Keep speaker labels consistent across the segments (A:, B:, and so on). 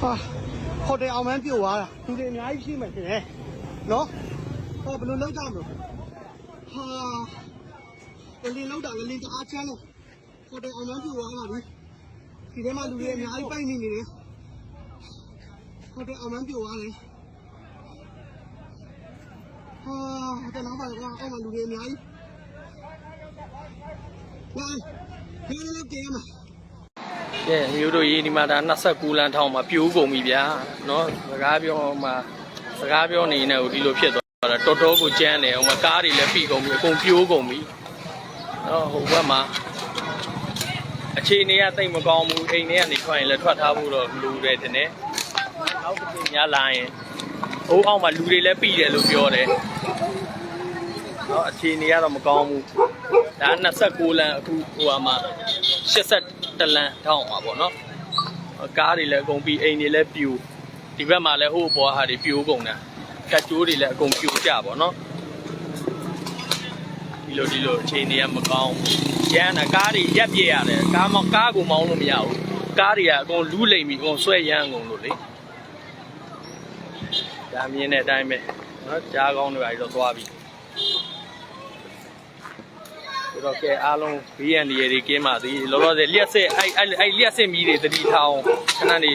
A: ဟာဟိုတယ်အောင်မန်းပြုတ်သွားတာလူတွေအများကြီးရှိမှရှင်တယ်နော်ဟောဘယ်လိုလုပ်ကြမလို့ဟာငလင်းလောက်တာငလင်းတအားချမ်းလို့ဟိုတယ်အောင်မန်းပြုတ်သွားတာလေဒီထဲမှာလူတွေအများကြီးပိုက်နေနေတယ်ဟိုတယ်အောင်မန်းပြုတ်သွားတယ်ဟာဟိုတယ်နောက်ပါကအောက်မှာလူတွေအများကြီးဝိုင်းဒီလိုလုပ်ကြရမှာ
B: ကဲမျိုးတို့ရေးဒီမှာဒါ29လမ်းထောင်းမှာပြိုးကုန်ပြီဗျာเนาะစကားပြောမှစကားပြောနေနေကိုဒီလိုဖြစ်သွားတာတော်တော်ကိုကြမ်းတယ်ဟိုမှာကားတွေလည်းပြီကုန်ပြီအကုန်ပြိုးကုန်ပြီเนาะဟိုဘက်မှာအခြေအနေကတိတ်မကောင်းဘူးအိမ်ထဲကနေထွက်ရင်လည်းထွက်ထားဖို့တော့လူတယ်တင်တယ်နောက်တစ်ချိန်များလာရင်ဟိုအောက်မှာလူတွေလည်းပြီတယ်လို့ပြောတယ်เนาะအခြေအနေကတော့မကောင်းဘူးဒါ29လမ်းအခုဟိုမှာ80 တလမ်းထောင်းမှာပေါ့နော်ကားတွေလည်းအကုန်ပြီးအိမ်တွေလည်းပြူဒီဘက်မှာလည်းဟိုးပေါ်ဟာတွေပြိုးကုန်တာကတ်ကျိုးတွေလည်းအကုန်ပြိုးကြပေါ့နော်ဒီလိုဒီလိုအခြေအနေကမကောင်းဘူးရမ်းတာကားတွေရက်ပြည့်ရတယ်ကားမကားကိုမောင်းလို့မရဘူးကားတွေကအကုန်လူးလိမ်ပြီးအကုန်ဆွဲရမ်းကုန်လို့လေဒါမြင်တဲ့အတိုင်းပဲနော်ကြားကောင်းတွေပါတော့သွားပြီ ဆိုတော့ကဲအားလုံး BND တွေကင်းပါသည်လောလောဆယ်လျှက်စစ်အဲ့အဲ့အဲ့လျှက်စစ်မီးတွေတတိထောင်းခဏနေ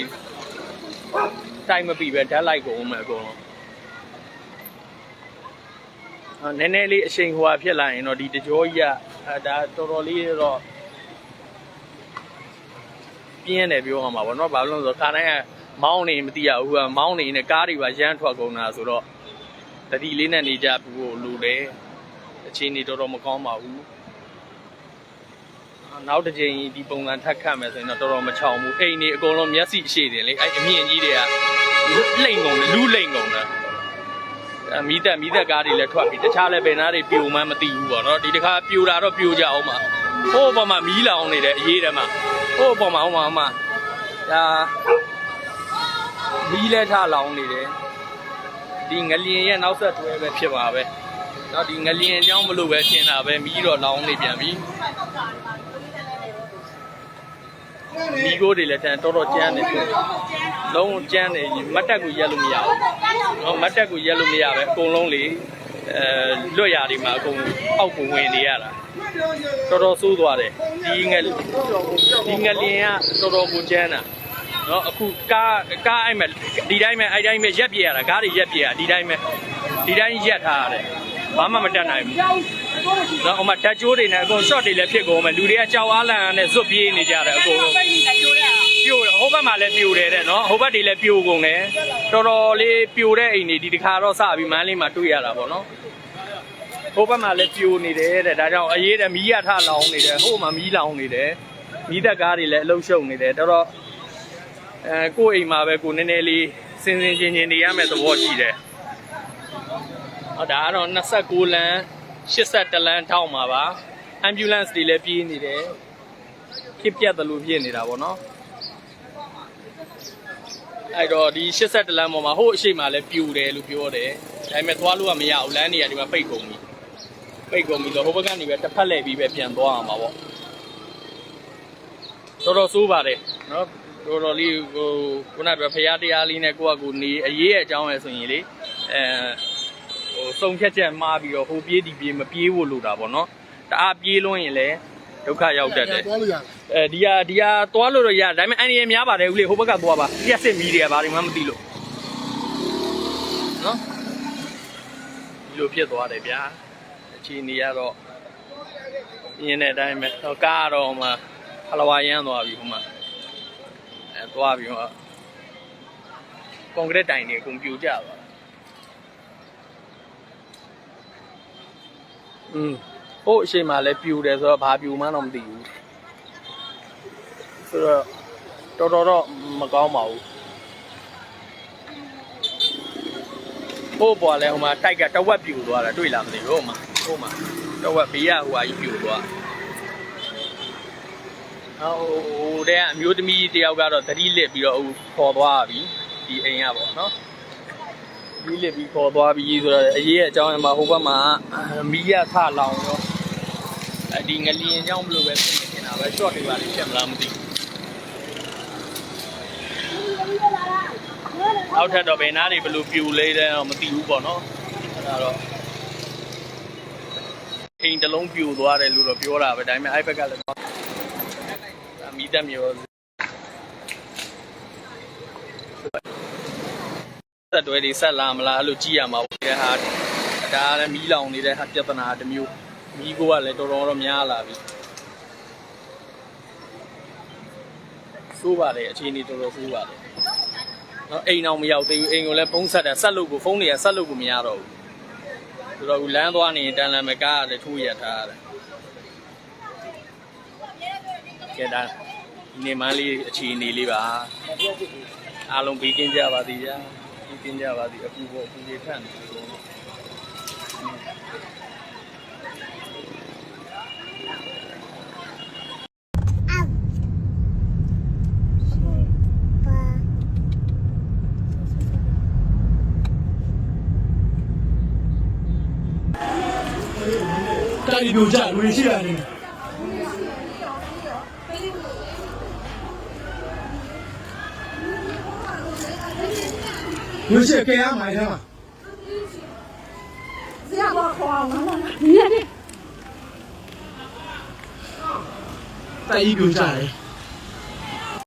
B: တိုင်းမပြီပဲဓာတ်လိုက်ကုန်မယ်အကုန်လုံးအာနည်းနည်းလေးအချိန်ဟိုဟာဖြစ်လာရင်တော့ဒီတကြောကြီးကအဲဒါတော်တော်လေးတော့ပြင်းတယ်ပြောရမှာပေါ့နော်ဘာလို့လဲဆိုတော့ခါတိုင်းကမောင်းနေမသိရဘူးကမောင်းနေနဲ့ကားတွေပါရမ်းထွက်ကုန်တာဆိုတော့တတိလေးနဲ့နေကြဘူးလို့လေအချိန်နေတော်တော်မကောင်းပါဘူး နောက်တစ်ချိန်ဒီပုံစံထပ်ခတ်မယ်ဆိုရင်တော့တော်တော်မချောင်ဘူးအိမ်နေအကုန်လုံးမျက်စိအရှိတယ်လေအဲ့အမြင့်ကြီးတွေကလိမ့်ကုန်တယ်လူလိမ့်ကုန်တယ်အမီးသက်မီးသက်ကားတွေလည်းထွက်ပြီတခြားလည်းဘယ်နာတွေပြိုမှန်းမသိဘူးပေါ့နော်ဒီတစ်ခါပြိုတာတော့ပြိုကြအောင်ပါဟိုးပေါ်မှာမီးလောင်နေတယ်အေးတယ်မှာဟိုးပေါ်မှာဟိုမှာဟိုမှာဒါမီးလဲထလောင်နေတယ်ဒီငလျင်ရဲ့နောက်ဆက်တွဲပဲဖြစ်ပါပဲတော့ဒီငလျင်အကြောင်းမလို့ပဲရှင်းတာပဲမီးတော့လောင်နေပြန်ပြီ မီးခိုးတွေလည်းတန်တော်တော်ကျန်းနေပြီလုံးဝကျန်းနေမတ်တက်ကိုရက်လို့မရဘူးနော်မတ်တက်ကိုရက်လို့မရပဲအကုန်လုံးလေအဲလွတ်ရာတွေမှာအကုန်အောက်ကိုဝင်နေရတာတော်တော်ဆိုးသွားတယ်ဒီငက်ဒီငက်လင်းကတော်တော်ကိုကျန်းတာနော်အခုကားကားအဲ့မဲ့ဒီတိုင်းမဲ့အဲ့တိုင်းမဲ့ရက်ပြရတာကားတွေရက်ပြရဒီတိုင်းမဲ့ဒီတိုင်းရက်ထားရတယ်ဘာမှမတတ်နိုင်ဘူး နော်ဟိုမှာဓာတ်ကြိုးတွေနဲ့အကုန် short တွေလည်းဖြစ်ကုန်မယ်လူတွေကကြောက်အားလန့်နဲ့ဇွတ်ပြေးနေကြတယ်အကုန်လုံးပြိုတယ်ဟိုဘက်မှာလည်းပြိုတယ်တဲ့နော်ဟိုဘက်တွေလည်းပြိုကုန်တယ်တော်တော်လေးပြိုတဲ့အိမ်တွေဒီတစ်ခါတော့စပြီးမန်းလေးမှာတွေ့ရတာပေါ့နော်ဟိုဘက်မှာလည်းပြိုနေတယ်တဲ့ဒါကြောင့်အရေးတဲ့မီးရထလောင်နေတယ်ဟိုမှာမီးလောင်နေတယ်မီးသက်ကားတွေလည်းအလုံးရှုံနေတယ်တော်တော်အဲကိုယ့်အိမ်မှာပဲကိုနည်းနည်းလေးစင်စင်ချင်းချင်းနေရမယ့်သဘောရှိတယ်ဟောဒါကတော့29လမ်း 82လမ်းထောက်မှာပါ ambulance တွေလည်းပြေးနေတယ်ခစ်ပြတ်တယ်လို့ဖြစ်နေတာပေါ့နော်အဲ့တော့ဒီ82လမ်းပေါ်မှာဟိုအရှိမလည်းပြူတယ်လို့ပြောတယ်ဒါပေမဲ့သွားလို့ကမရဘူးလမ်းတွေကဒီမှာပိတ်ကုန်ပြီပိတ်ကုန်ပြီဆိုဟိုဘက်ကနေပဲတစ်ဖက်လှည့်ပြီးပဲပြန်သွားအောင်ပါပေါ့တော်တော်ဆိုးပါတယ်နော်တော်တော်လေးဟိုခုနကဖရားတရားလေးနဲ့ကိုယ့်အကူနေအရေးရဲ့အကြောင်းပဲဆိုရင်လေအဲ ဟိုစုံဖြတ်ချက်မှားပြီးတော့ဟိုပြေးဒီပြေးမပြေးဖို့လိုတာပေါ့နော်တအားပြေးလွန်းရင်လည်းဒုက္ခရောက်တတ်တယ်
A: သွားလို့ရတယ်
B: အဲဒီဟာဒီဟာသွားလို့တော့ရဒါပေမဲ့အန်ရီများပါတယ်ဦးလေးဟိုဘက်ကသွားပါပြက်စစ်မီးတွေကဘာတွေမှမသိလို့နော်ဒီလိုဖြစ်သွားတယ်ဗျာအခြေအနေကတော့ရင်းတဲ့အတိုင်းပဲတော့ကားတော့မှဟလဝါရမ်းသွားပြီဟိုမှာအဲသွားပြီဟိုကွန်ကရစ်တိုင်တွေအကုန်ပြိုကျသွား อืมဟိုအရှိန်မှာလည်းပြိုတယ်ဆိုတော့ဘာပြိုမှန်းတော့မသိဘူးဆိုတော့တော်တော်တော့မကောင်းပါဘူးဟိုပေါ်လဲဟိုမှာတိုက်ကတဝက်ပြူသွားတာတွေ့လားမသိဘူးဟိုမှာဟိုမှာတဝက်ဘေးကဟိုဟာကြီးပြူသွားဟိုဟိုတဲ့အမျိုးသမီးတယောက်ကတော့သတိလစ်ပြီးတော့ဟိုခေါ်သွားပြီဒီအိမ်ကပေါ့နော် သတိလစ်ပြီးခေါ်သွားပြီဆိုတော့အရေးအကြောင်းအမှာဟိုဘက်မှာမီးရထလောင်ရောအဲဒီငလျင်အကြောင်းမလို့ပဲဖြစ်နေတာပဲ short တွေပါလိမ့်ဖြစ်မလားမသိဘူးနောက်ထပ်တော့ဘယ်နားတွေဘယ်လိုပြူလဲတဲ့တော့မသိဘူးပေါ့နော်အဲ့ဒါတော့အိမ်တစ်လုံးပြူသွားတယ်လို့တော့ပြောတာပဲဒါပေမဲ့အဲ့ဘက်ကလည်းဒါမီးတက်မျိုး ဆက်တွဲတွေဆက်လာမလားအဲ့လိုကြည့်ရမှာပေါ့တဲ့ဟာဒါကလည်းမီးလောင်နေတဲ့ဟာပြဿနာတစ်မျိုးမီးကိုကလည်းတော်တော်တော့များလာပြီစိုးပါတယ်အခြေအနေတော်တော်စိုးပါတယ်နော်အိမ်အောင်မရောက်သေးဘူးအိမ်ကိုလည်းပုံးဆက်တယ်ဆက်လို့ကိုဖုန်းတွေကဆက်လို့ကိုမရတော့ဘူးဆိုတော့လမ်းသွားနေတန်လန်မကားရတယ်ထိုးရထားရတယ်ကဲဒါဒီနေ့မှလေးအခြေအနေလေးပါအားလုံးပြီးကင်းကြပါသည်ဗျာ ပြီးကင်းကြပါသည်အခုပေါ့အ
A: ငွေရှိကဲရမှာထဲမှာ
C: ဇရာမခေါ်အောင်မလား
A: တိုက်ကြီးပြူကြတယ်